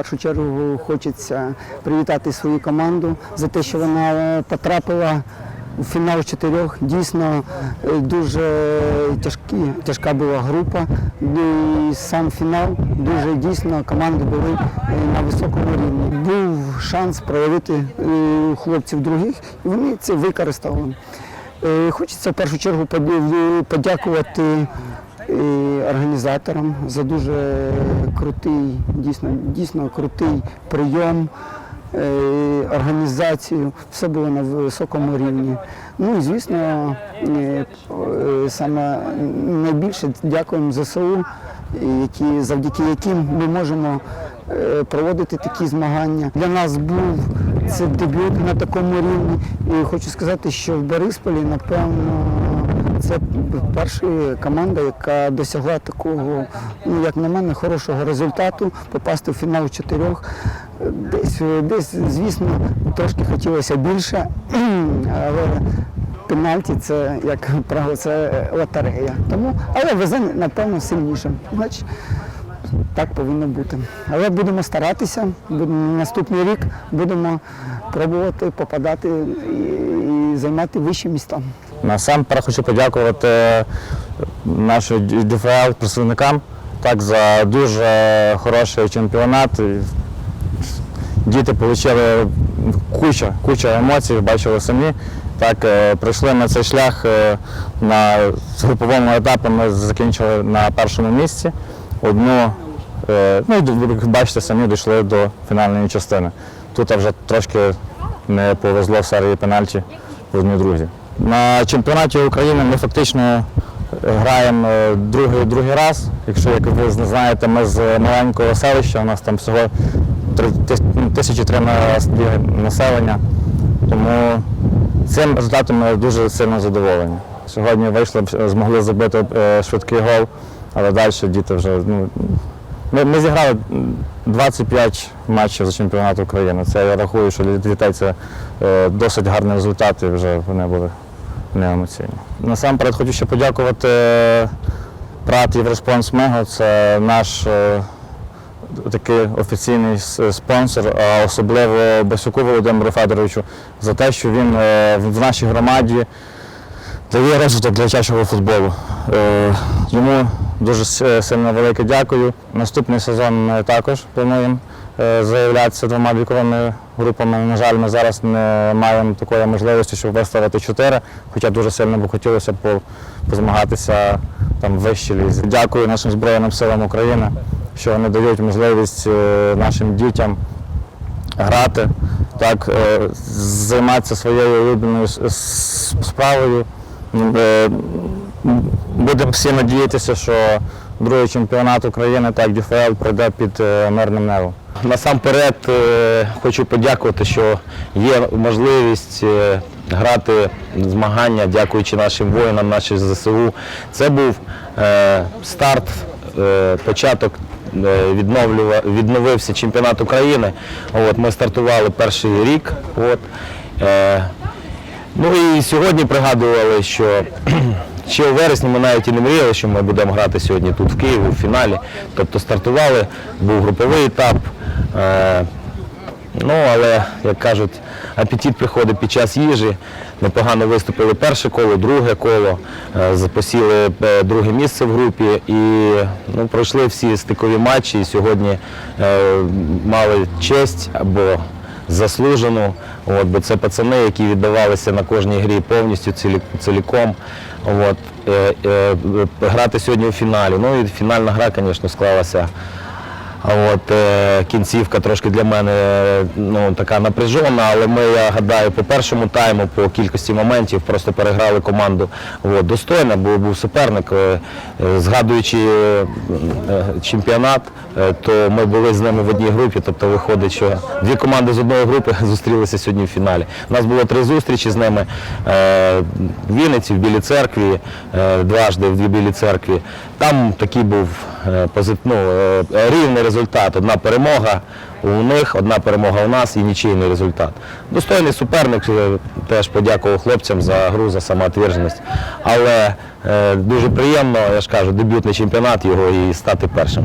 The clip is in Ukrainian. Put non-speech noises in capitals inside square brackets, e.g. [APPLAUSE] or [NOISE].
першу чергу хочеться привітати свою команду за те, що вона потрапила у фінал чотирьох. Дійсно е, дуже тяжкі, тяжка була група. І сам фінал дуже дійсно команди були е, на високому рівні. Був шанс проявити е, хлопців других, і вони це використали. Хочеться в першу чергу подя- подякувати е, організаторам за дуже крутий, дійсно, дійсно крутий прийом, е, організацію. Все було на високому рівні. Ну і звісно, е, е, саме найбільше дякуємо ЗСУ, які, завдяки яким ми можемо проводити такі змагання. Для нас був це дебют на такому рівні. І хочу сказати, що в Борисполі, напевно, це перша команда, яка досягла такого, ну як на мене, хорошого результату, попасти в фінал чотирьох. Десь, десь, звісно, трошки хотілося більше, [CLEARS THROAT] але пенальті це, як правило, це лотерея. Тому, але везе, напевно, сильнішим. Значить, так повинно бути. Але будемо старатися, будемо наступний рік будемо пробувати попадати і, і займати вищі міста. Насамперед хочу подякувати нашим ДФЛ представникам так, за дуже хороший чемпіонат. Діти отримали куча, куча емоцій, бачили самі. Так, е, прийшли на цей шлях е, на груповому етапі. Ми закінчили на першому місці. Одну, е, ну, ви бачите, самі дійшли до фінальної частини. Тут вже трошки не повезло в серії пенальті в одній друзі. На чемпіонаті України ми фактично граємо е, другий, другий раз. Якщо, як ви знаєте, ми з маленького селища, у нас там всього ну, тисячі три населення. Тому цим результатом ми дуже сильно задоволені. Сьогодні вийшли, змогли забити е, швидкий гол, але далі діти вже. Ну, ми, ми зіграли 25 матчів за чемпіонат України. Це я рахую, що для дітей це е, досить гарний результат і вже вони були не емоційно. Насамперед хочу ще подякувати ПРАТ Євроспонс Мего. Це наш е, такий офіційний спонсор, а особливо Басюку Володимиру Федоровичу, за те, що він е, в нашій громаді дає розвиток дитячого футболу. Е, Йому дуже сильно велике дякую. Наступний сезон ми також плануємо е, заявлятися двома віковими групами. На жаль, ми зараз не маємо такої можливості, щоб виставити чотири, хоча дуже сильно б хотілося по- позмагатися там вищій лізі. Дякую нашим Збройним силам України, що вони дають можливість е, нашим дітям грати, так, е, займатися своєю улюбленою справою. Будемо всі надіятися, що другий чемпіонат України, так ДЮФЛ, пройде під е, мирним небом. Насамперед е, хочу подякувати, що є можливість е, грати змагання, дякуючи нашим воїнам, нашим ЗСУ. Це був старт, початок. е, відновлюва- Відновився чемпіонат України. От, ми стартували перший рік. От, Ну і сьогодні пригадували, що ще у вересні ми навіть і не мріяли, що ми будемо грати сьогодні тут в Києві у фіналі. Тобто стартували, був груповий етап. Е, ну, але, як кажуть, апетит приходить під час їжі. Непогано виступили перше коло, друге коло, е, посіли е, друге місце в групі і ну, пройшли всі стикові матчі. І сьогодні мали честь або заслужену. От, бо це пацани, які віддавалися на кожній грі повністю цілі- ціліком. От, е, е, грати сьогодні у фіналі. Ну і фінальна гра, звісно, склалася. От е, кінцівка трошки для мене е, ну, така напряжена, але ми, я гадаю, по першому тайму, по кількості моментів просто переграли команду от, достойно, бо був суперник. Е, згадуючи чемпіонат, то ми були з ними в одній групі, тобто виходить, що дві команди з одної групи [LAUGHS] зустрілися сьогодні в фіналі. У нас було три зустрічі з ними в Вінниці, в Білій церкві, дважди в Білій церкві. Там такий був ну, е, рівний результат. Одна перемога у них, одна перемога у нас і нічийний результат. Достойний суперник, е, теж подякував хлопцям за гру, за самоотверженість. Але е, дуже приємно, я ж кажу, дебютний чемпіонат його і стати першим.